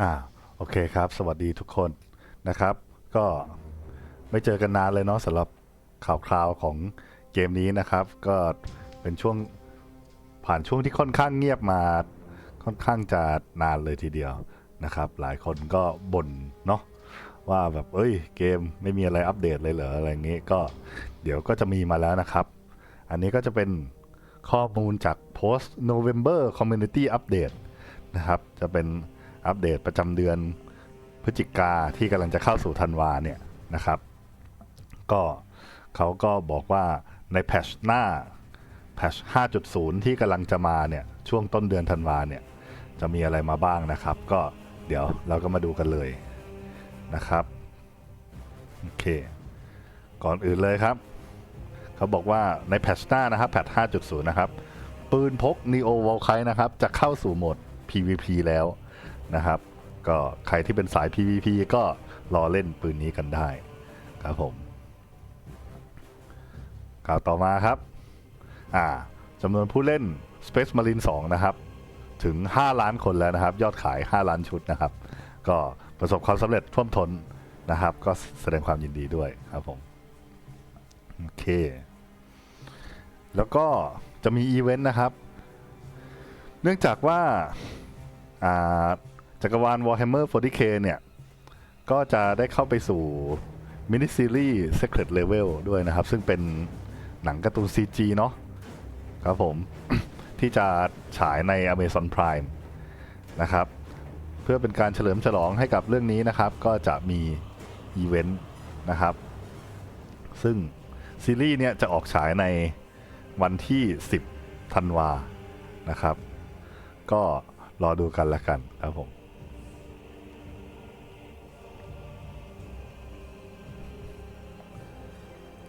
อ่าโอเคครับ สวัสดีทุกคนนะครับ ก็ไม่เจอกันนานเลยเนาะสำหรับข่าวคราวของเกมนี้นะครับ ก็เป็นช่วงผ่านช่วงที่ค่อนข้างเงียบมาค่อนข้างจะนานเลยทีเดียวนะครับ หลายคนก็บ่นเนาะว่าแบบเอ้ยเกมไม่มีอะไรอัปเดตเลยเหรออะไรอย่างงี้ก็เดี๋ยวก็จะมีมาแล้วนะครับ อันนี้ก็จะเป็นข้อมูลจาก post November Community Update นะครับ จะเป็น อัปเดตประจำเดือนพฤศจิกาที่กำลังจะเข้าสู่ธันวาเนี่ยนะครับ ก็เขาก็บอกว่าในแพชหน้าแพช5.0 ที่กำลังจะมาเนี่ยช่วงต้นเดือนธันวาเนี่ยจะมีอะไรมาบ้างนะครับ ก็เดี๋ยวเราก็มาดูกันเลยนะครับโอเค ก่อนอื่นเลยครับ เขาบอกว่าในแพชหน้านะครับแพช5.0 นะครับ ปืนพก Neo v o l k i นะครับ จะเข้าสู่โหมด PVP แล้ว นะครับ ก็ใครที่เป็นสาย PVP ก็รอเล่นปืนนี้กันได้ครับผมข่าวต่อมาครับอ่าจำนวนผู้เล่น Space Marine 2 นะครับ ถึง 5 ล้านคนแล้วนะครับ ยอดขาย 5 ล้านชุดนะครับ ก็ประสบความสำเร็จท่วมท้นนะครับ ก็แสดงความยินดีด้วยครับผม โอเค แล้วก็จะมีอีเวนต์นะครับ เนื่องจากว่าอ่า จักรวาล Warhammer 40k เนี่ย ก็จะได้เข้าไปสู่มินิซีรีส์ Secret Level ด้วยนะครับ ซึ่งเป็นหนังการ์ตูน CG เนาะครับผม ที่จะฉายใน Amazon Prime นะครับ เพื่อเป็นการเฉลิมฉลองให้กับเรื่องนี้นะครับ ก็จะมีอีเวนต์นะครับ ซึ่งซีรีส์เนี่ยจะออกฉายในวันที่ 10ธันวานะครับ ก็รอดูกันละกันครับผม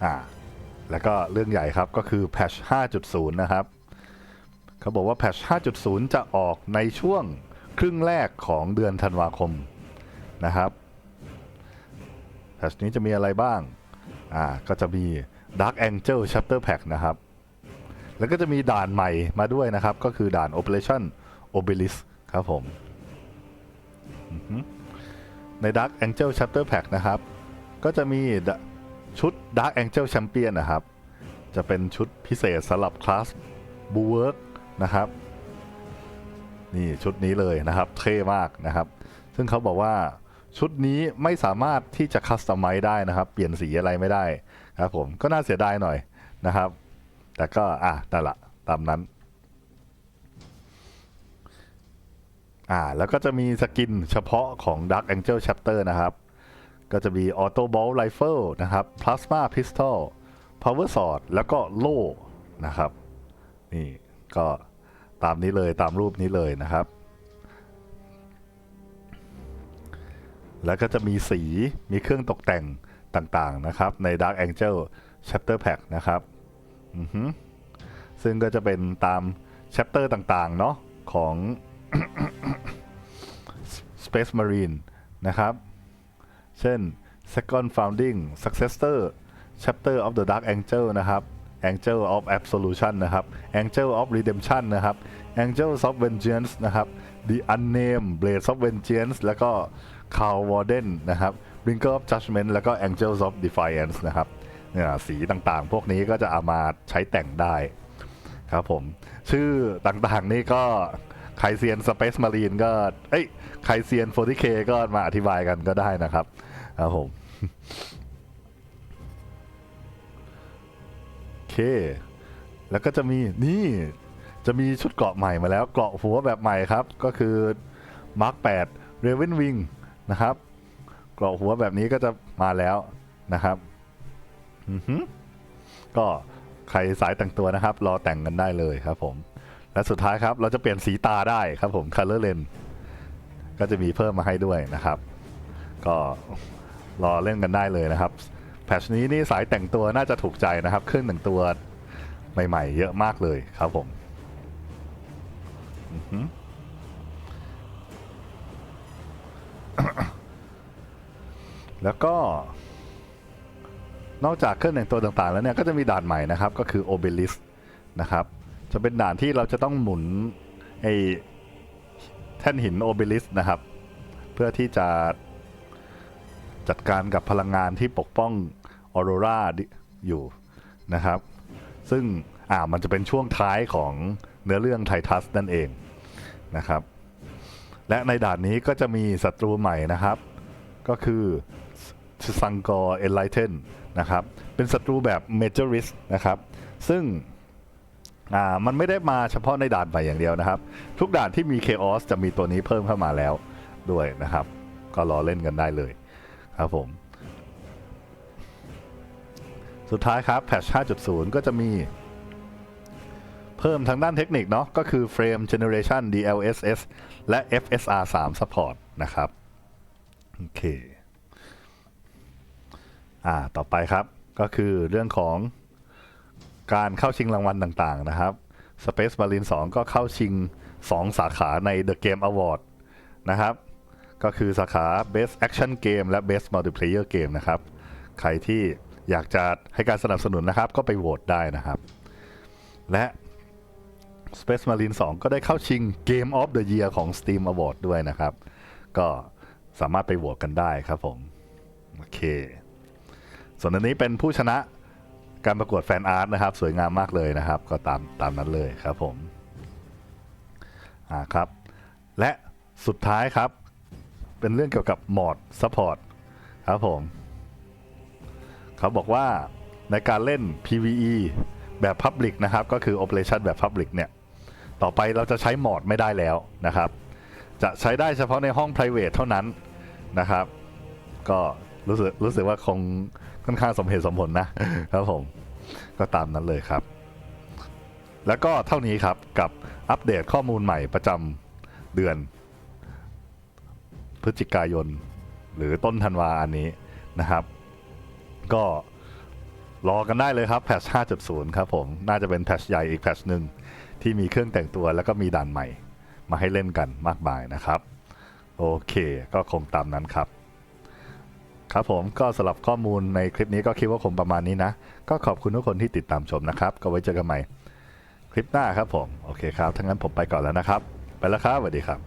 อ่าแล้วก็เรื่องใหญ่ครับก็คือแพช5.0 นะครับ เขาบอกว่าแพช5.0 จะออกในช่วงครึ่งแรกของเดือนธันวาคมนะครับแพชนี้จะมีอะไรบ้าง อ่า ก็จะมี Dark Angel Chapter Pack นะครับ แล้วก็จะมีด่านใหม่มาด้วยนะครับ ก็คือด่าน Operation Obelisk ครับผม ใน Dark Angel Chapter Pack นะครับ ก็จะมีด ชุด Dark Angel Champion นะครับ จะเป็นชุดพิเศษสำหรับคลาส b u w o r k นะครับ นี่ชุดนี้เลยนะครับ เท่มากนะครับ ซึ่งเขาบอกว่าชุดนี้ไม่สามารถที่จะคัสตอมไมซ์ได้นะครับ เปลี่ยนสีอะไรไม่ได้ครับผมก็น่าเสียดายหน่อยนะครับ แต่ก็อะแต่นละตามนั้นอ่าแล้วก็จะมีสกินเฉพาะของ Dark Angel Chapter นะครับ ก็จะมี Auto Ball Rifle นะครับ Plasma Pistol Power Sword แล้วก็โล่นะครับ นี่ก็ตามนี้เลยตามรูปนี้เลยนะครับ แล้วก็จะมีสีมีเครื่องตกแต่งต่างๆนะครับ ใน Dark Angel Chapter Pack นะครับอือฮึซึ่งก็จะเป็นตาม chapter ต่างๆ เนาะของ Space Marine นะครับ เช่น Second Founding Successor Chapter of the Dark Angel นะครับ Angel of Absolution นะครับ Angel of Redemption นะครับ Angel of Vengeance นะครับ The Unnamed blade of Vengeance แล้วก็ Carl Warden นะครับ Bringer of Judgment แล้วก็ angel of Defiance นะครับเนี่ยสีต่างๆ พวกนี้ก็จะเอามาใช้แต่งได้ครับผม ชื่อต่างๆนี่ก็ ใครเซียน Space Marine ก็เอ้ยใครเซียน 40k ก็มาอธิบายกันก็ได้นะครับครับผมโอเค แล้วก็จะมีนี่จะมีชุดเกราะใหม่มาแล้วเกราะหัวแบบใหม่ครับ ก็คือ Mark 8 Raven Wing นะครับเกราะหัวแบบนี้ก็จะมาแล้วนะครับอือหือก็ใครสายแต่งตัวนะครับ รอแต่งกันได้เลยครับผม และสุดท้ายครับ เราจะเปลี่ยนสีตาได้ครับผม Color Lens ก็จะมีเพิ่มมาให้ด้วยนะครับ ก็รอเล่นกันได้เลยนะครับ แพทชนี้นี่สายแต่งตัวน่าจะถูกใจนะครับ เครื่องแต่งตัวใหม่ๆ เยอะมากเลยครับผมแล้วก็ นอกจากเครื่องแต่งตัวต่างๆ แล้วเนี่ย ก็จะมีด่านใหม่นะครับ ก็คือ Obelisk นะครับ จะเป็นด่านที่เราจะต้องหมุนไอ้แท่นหิน Obelisk นะครับ เพื่อที่จะจัดการกับพลังงานที่ปกป้องออโรราอยู่นะครับ ซึ่งอ่ามันจะเป็นช่วงท้ายของเนื้อเรื่องไททัสนั่นเองนะครับ และในด่านนี้ก็จะมีศัตรูใหม่นะครับ ก็คือซังกอร์เอ l ไลเทนนะครับ เป็นศัตรูแบบเมเจอริสนะครับ ซึ่ง อ่ามันไม่ได้มาเฉพาะในด่านใหม่อย่างเดียวนะครับ ทุกด่านที่มี Chaos จะมีตัวนี้เพิ่มเข้ามาแล้วด้วยนะครับ ก็รอเล่นกันได้เลยครับผม สุดท้ายครับแพทช5.0 ก็จะมี เพิ่มทางด้านเทคนิคเนาะก็คือ Frame Generation DLSS และ FSR 3 Support นะครับ โอเค อ่า ต่อไปครับก็คือเรื่องของ การเข้าชิงรางวัลต่างๆนะครับ Space Marine 2 ก็เข้าชิง 2 สาขาใน The Game Award นะครับ ก็คือสาขา Best Action Game และ Best Multiplayer Game นะครับ ใครที่อยากจะให้การสนับสนุนนะครับ ก็ไปโหวตได้นะครับ และ Space Marine 2 ก็ได้เข้าชิง Game of the Year ของ Steam Award ด้วยนะครับ ก็สามารถไปโหวตกันได้ครับผม โอเค ส่วนอันนี้เป็นผู้ชนะ การประกวดแฟนอาร์ตนะครับ สวยงามมากเลยนะครับ ก็ตามตามนั้นเลยครับผมอ่าครับ และสุดท้ายครับ เป็นเรื่องเกี่ยวกับมอดซัพพอร์ตครับผมเขาบอกว่าในการเล่น PVE แบบ Public นะครับ ก็คือ Operation แบบ Public เนี่ย ต่อไปเราจะใช้มอดไม่ได้แล้วนะครับ จะใช้ได้เฉพาะในห้อง private เท่านั้นนะครับ ก็รู้สึกรู้สึกว่าคงค่อนข้างสมเหตุสมผลนะครับผม ก็ตามนั้นเลยครับ แล้วก็เท่านี้ครับกับอัปเดตข้อมูลใหม่ประจำเดือน พฤศจิกายน หรือต้นธันวาอันนี้นะครับ ก็รอกันได้เลยครับแพทช5.0 ครับผม น่าจะเป็นแพทชใหญ่อีกแพทชหนึ่งที่มีเครื่องแต่งตัวแล้วก็มีด่านใหม่ มาให้เล่นกันมากมายนะครับ โอเค ก็คงตามนั้นครับ ครับผมก็สำหรับข้อมูลในคลิปนี้ก็คิดว่าคงประมาณนี้นะ ก็ขอบคุณทุกคนที่ติดตามชมนะครับ ก็ไว้เจอกันใหม่ คลิปหน้าครับผม โอเคครับทั้างนั้นผมไปก่อนแล้วนะครับ ไปแล้วครับสวัสดีครับ